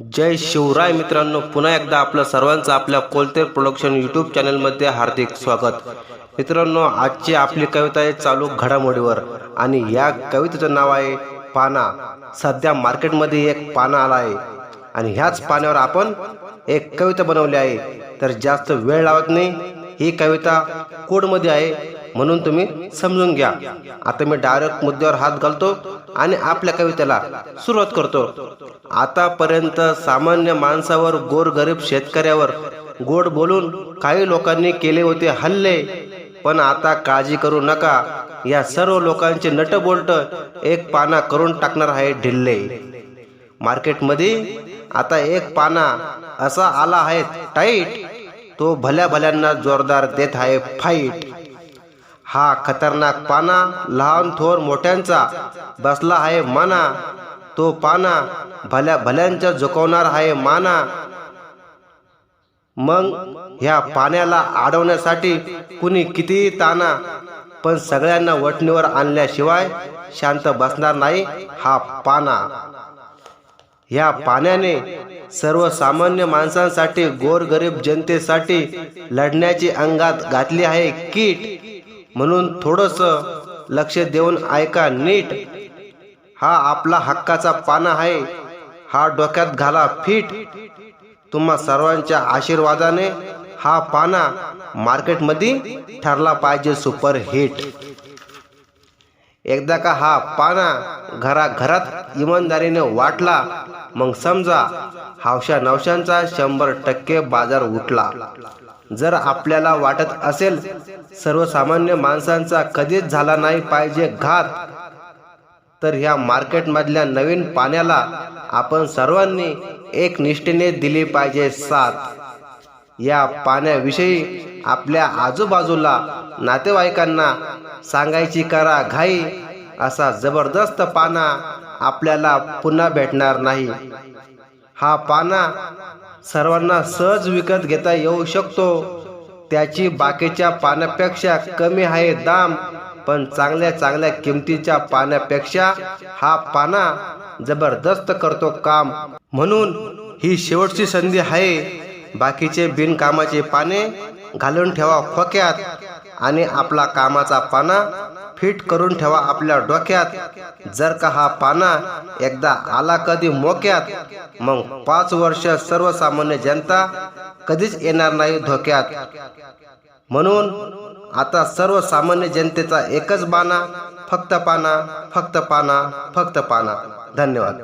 जय शिवराय मित्रांनो पुन्हा एकदा आपलं सर्वांचं आपल्या कोलतेर प्रोडक्शन यूट्यूब चॅनलमध्ये हार्दिक स्वागत. मित्रांनो आजची आपली कविता आहे चालू घडामोडीवर आणि या कवितेचं नाव आहे पाना. सध्या मार्केटमध्ये एक पाना आला आहे आणि ह्याच पाण्यावर आपण एक कविता बनवली आहे. तर जास्त वेळ लावत नाही. ही कविता कोडमध्ये आहे. म्हणून तुम्ही समजून घ्या. आता मी डायरेक्ट मुद्द्यावर हात घालतो आणि आपल्या कवितेला सुरुवात करतो. आतापर्यंत सामान्य माणसावर गोरगरीब शेतकऱ्यावर गोड बोलून काही लोकांनी केले होते हल्ले. पण आता काळजी करू नका. या सर्व लोकांचे नटबोल्ट एक पाना करून टाकणार आहे ढिल्ले. मार्केटमध्ये आता एक पाना असा आला आहे टाईट तो भल्या भल्यांना जोरदार देत आहे फाईट हा खतरनाक पाना लहान थोर मोठ्यांचा बसला आहे माना. तो पाना भल्या भल्यांच्या झुकवणार आहे माना. मग ह्या पाण्याला अडवण्यासाठी कुणी कितीही ताना पण सगळ्यांना वटणीवर आणल्याशिवाय शांत बसणार नाही हा पाना. ह्या पाण्याने सर्वसामान्य माणसांसाठी गोरगरीब जनतेसाठी लढण्याची अंगात घातली आहे कीट. म्हणून थोडस लक्ष देऊन ऐका नीट. हा आपला हक्काचा पाना आहे. हा डोक्यात घाला फिट. तुम्हा सर्वांच्या आशीर्वादाने हा पाना मार्केटमध्ये ठरला पाहिजे सुपर हिट एकदा का हा पाना घराघरात इमानदारीने वाटला मग समजा हावशा नवशांचा शंभर टक्के बाजार उठला. जर आपल्याला वाटत असेल सर्वसामान्य माणसांचा कधीच झाला नाही पाहिजे घात. तर ह्या मार्केटमधल्या नवीन पाण्याला आपण सर्वांनी एक निष्ठेने दिली पाहिजे साथ. या पाण्याविषयी आपल्या आजूबाजूला नातेवाईकांना सांगायची करा घाई असा जबरदस्त पाना आपल्याला पुन्हा भेटणार नाही. हा पाना सर्वांना सहज विकत घेता येऊ शकतो. त्याची बाकीच्या पाण्यापेक्षा कमी आहे दाम पण चांगल्या चांगल्या किमतीच्या पाण्यापेक्षा हा पाना जबरदस्त करतो काम. म्हणून ही शेवटची संधी आहे. बाकीचे बिनकामाचे पाने घालून ठेवा खोक्यात आणि आपला कामाचा पाना फिट करून ठेवा आपल्या डोक्यात. जर का हा पाना एकदा आला कधी मोक्यात मग पाच वर्ष सर्वसामान्य जनता कधीच येणार नाही धोक्यात. म्हणून आता सर्वसामान्य जनतेचा एकच बाना फक्त पाना फक्त पाना फक्त पाना. धन्यवाद.